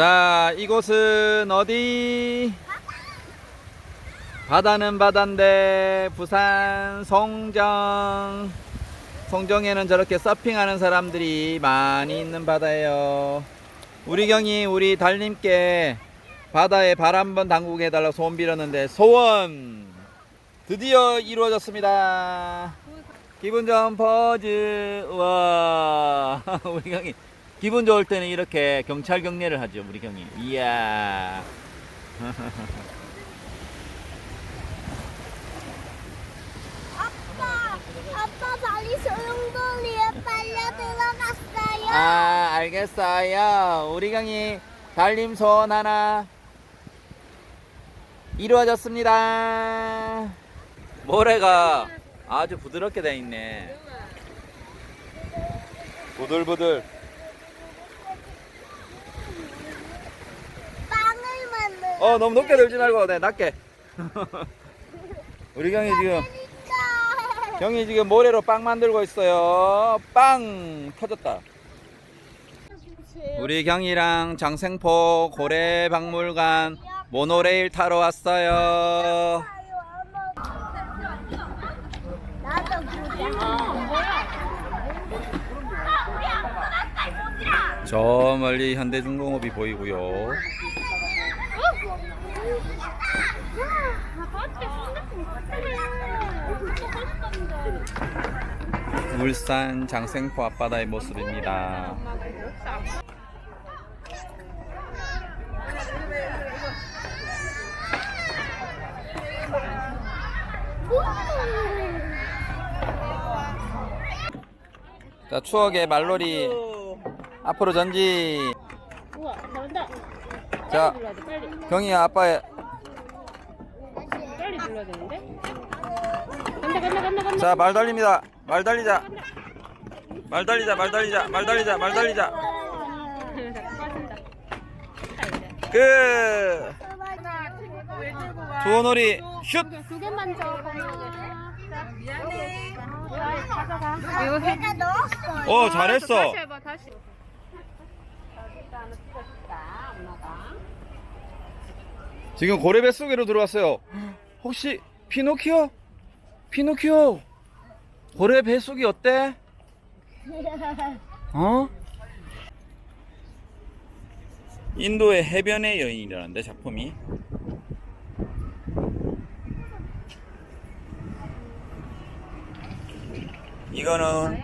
자, 이곳은 어디? 바다는 바다인데 부산 송정. 송정에는 저렇게 서핑하는 사람들이 많이 있는 바다예요. 우리 경이 우리 달님께 바다에 발 한번 담그게 해달라고 소원 빌었는데 소원 드디어 이루어졌습니다. 기분 좋은 포즈. 와, 우리 경이 기분 좋을 때는 이렇게 경찰 경례를 하죠, 우리 경이. 이야. 아빠, 아빠 발이 소용돌이에 빨려 들어갔어요. 아, 알겠어요. 우리 경이 달님 소원 하나 이루어졌습니다. 모래가 아주 부드럽게 돼 있네. 부들부들. 빵을 만들. 어, 너무 높게 들지 말고, 네, 낮게. 우리 경이 지금. 경이 지금 모래로 빵 만들고 있어요. 빵! 터졌다. 우리 경이랑 장생포 고래박물관 모노레일 타러 왔어요. 저 멀리 현대중공업이 보이고요. 울산 장생포 앞바다의 모습입니다. 자, 추억의 말놀이 앞으로 전지. 자, 눌러야 돼 빨리 경이야 아빠의 빨리 눌러야 되는데 간다 간다 간다 간다 자, 말 달립니다. 말 달리자. 말 달리자, 말 달리자, 말 달리자, 말 달리자. 빠진다 그 두어놀이 슛. 두 개만 줘 미안해 내가 넣었어. 어, 잘했어. 다시 해봐 다시 지금 고래배 속으로 들어왔어요. 혹시 피노키오? 피노키오? 고래 뱃속이 어때? 어? 인도의 해변의 여인이라는데 작품이 이거는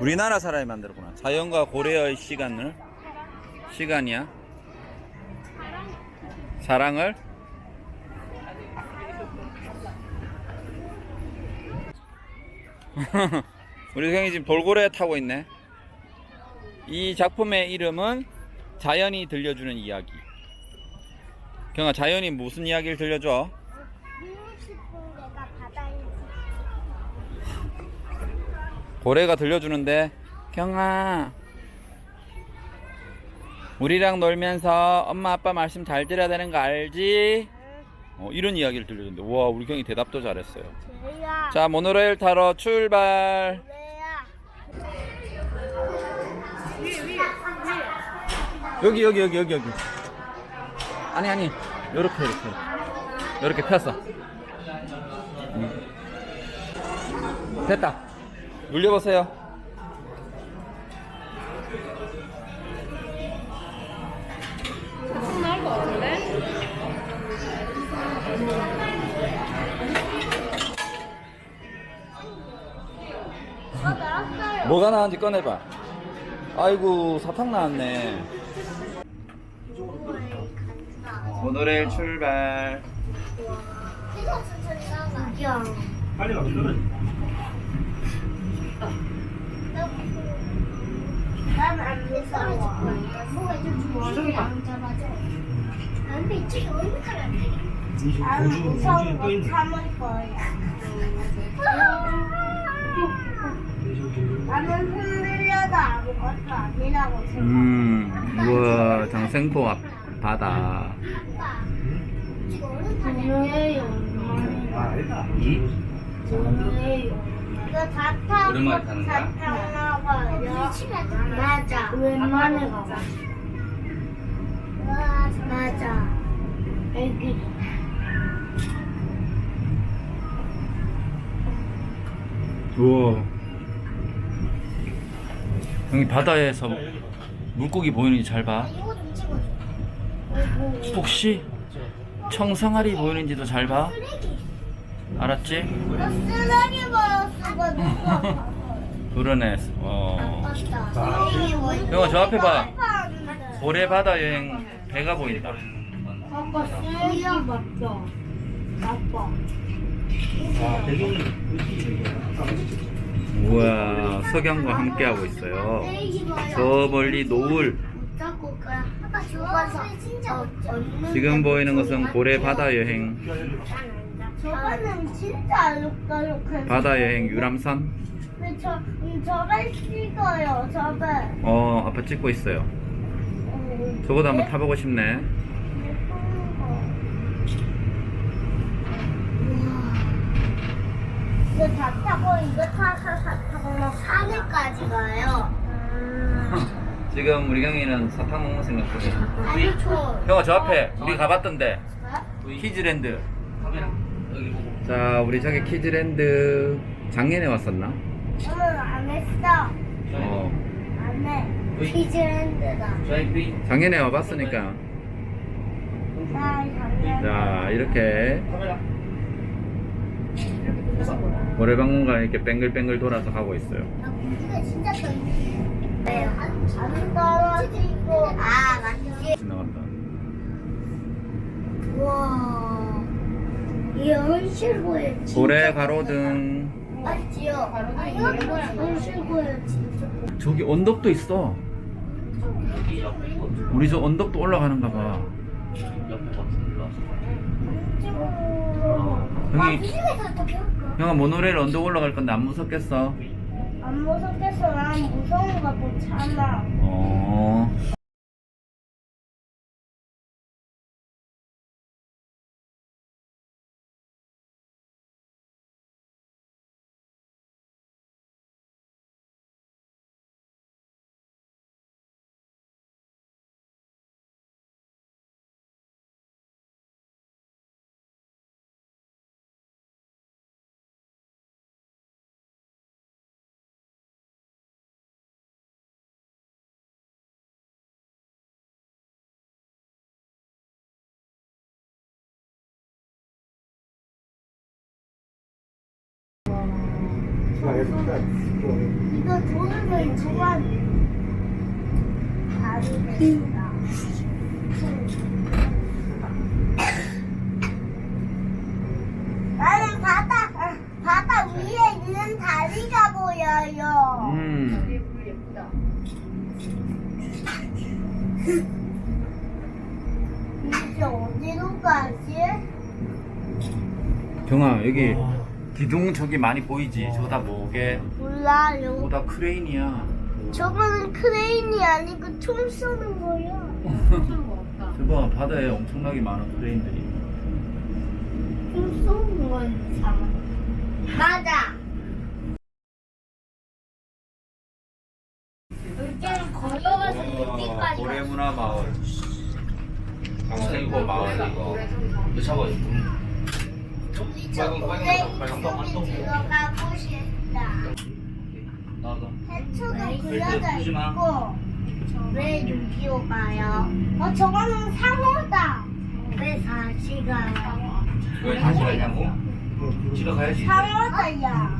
우리나라 사람이 만들었구나 자연과 고래의 시간을 시간이야 사랑을 우리 형이 지금 돌고래 타고 있네. 이 작품의 이름은 자연이 들려주는 이야기. 경아, 자연이 무슨 이야기를 들려줘? 고래가 들려주는데, 경아, 우리랑 놀면서 엄마 아빠 말씀 잘 들어야 되는 거 알지? 어, 이런 이야기를 들려주는데, 우와, 우리 경이 대답도 잘했어요. 자, 모노레일 타러 출발. 여기 여기 여기 여기 여기. 아니 아니. 요렇게 요렇게. 요렇게 폈어 음. 됐다. 눌려보세요 어, 나왔어요. 뭐가 나왔는지 꺼내봐 아이고 사탕 나왔네 모노레일 출발 이거 천천히 나가. 빨리. 난안 무서워. 뭐가 좀 좋아. 안 잡아줘. 안 돼, 이쪽에 얼마나 안 돼. 안 무서운 거. 참을 거야. 나는 흔들려도 아무것도 아니라고 생각해. 음 우와 장생포 앞 바다. 아, 알다. 이? 이거 다 타고 오랜만에 타는 거야? 다 타나 봐요. 맞아. 웬만해 가봐. 맞아. 여기. 우와. 여기 바다에서 물고기 보이는지 잘 봐. 혹시 청상아리 보이는지도 잘 봐. 알았지? 나 쓰레기 버렸어. 그러네. 어. 형아 저 앞에 봐. 아빠 아닌데. 고래 바다 여행 배가 보인다. 아빠 쓰레기 맞죠? 아빠. 아, 배경이 우와 석양과 함께 하고 있어요. 저 멀리 노을. 지금 보이는 것은 고래 바다 여행. 저거는 진짜 알록달록해. 바다 여행 유람선. 저 음, 저걸 찍어요. 저걸. 어 아빠 찍고 있어요. 음, 저거도 한번 타보고 싶네. 이거 다 이거 타서 다 타고 막 산에까지 가요. 지금 우리 경이는 사탕 먹는 생각 중이야. 아니 저. 형아 저 앞에 우리 가봤던데 키즈랜드. 자 우리 저기 키즈랜드 작년에 왔었나? 오늘 안 했어. 어 안 해. 키즈랜드다. 작년에 와봤으니까. 나 작년. 자 이렇게 모래박물관 이렇게 뱅글뱅글 돌아서 가고 있어요. 나 공주가 진짜 안, 떨어지고. 아, 맞지. 지나간다. 우와. 이게 현실고에 진짜. 고래 가로등. 맞지요? 아, 현실고에 진짜. 저기 언덕도 있어. 우리 저 언덕도 올라가는가 봐. 아, 형이- 어떻게 할까? 형아 모노레일 언덕 올라갈 건데 안 무섭겠어? 안 무섭겠어. 난 무서운 거못 참아. 어. 이거. 나는 바다 바다 위에 있는 다리가 보여요. 음. 이제 어디로 가지? 경아 여기 기둥 저기 많이 보이지? 저거 다 뭐게? 몰라요. 저거 다 크레인이야. 저거는 크레인이 아니고 총 쏘는 거야. 저거 바다에 엄청나게 많은 크레인들이. 총 쏘는 건 이상해. 맞아. 일단 걸어가서 여기까지 고래 문화 마을. 강세고 마을 이거. 저거 이제 고 왜 6.25 가요? 어 저거는 상어다. 왜 다시 가요? 왜 다시 가냐고? 집에 가야지. 상어다야.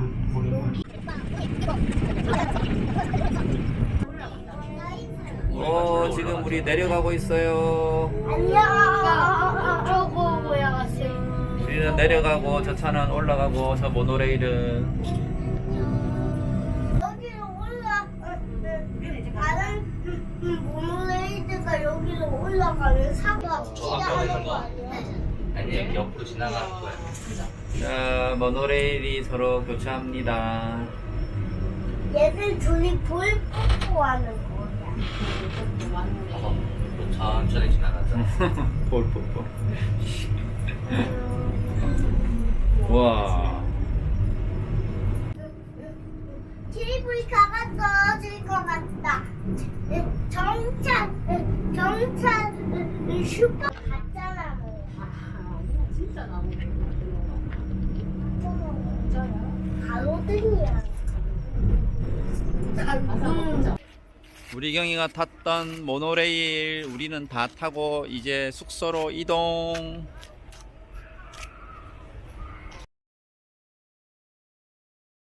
어 지금 우리 내려가고 있어요. 안녕. 우리는 내려가고 저 차는 올라가고 저 모노레일은 여기로 올라 다른 모노레이드가 여기로 올라가면 사고가 피하는 거 아니야? 아니 여기 옆으로 지나가는 거야. 자 모노레일이 서로 교차합니다. 얘들 둘이 볼 뽀뽀하는 거야. 어, 천천히 지나가자. 볼뽀뽀. 와. 케이블카가 떨어질 것 같다. 정차, 정차 슈퍼 가짜 나무. 아, 아니야. 진짜 나무. 가로등이야. 가로등. 우리 경이가 탔던 모노레일 우리는 다 타고 이제 숙소로 이동.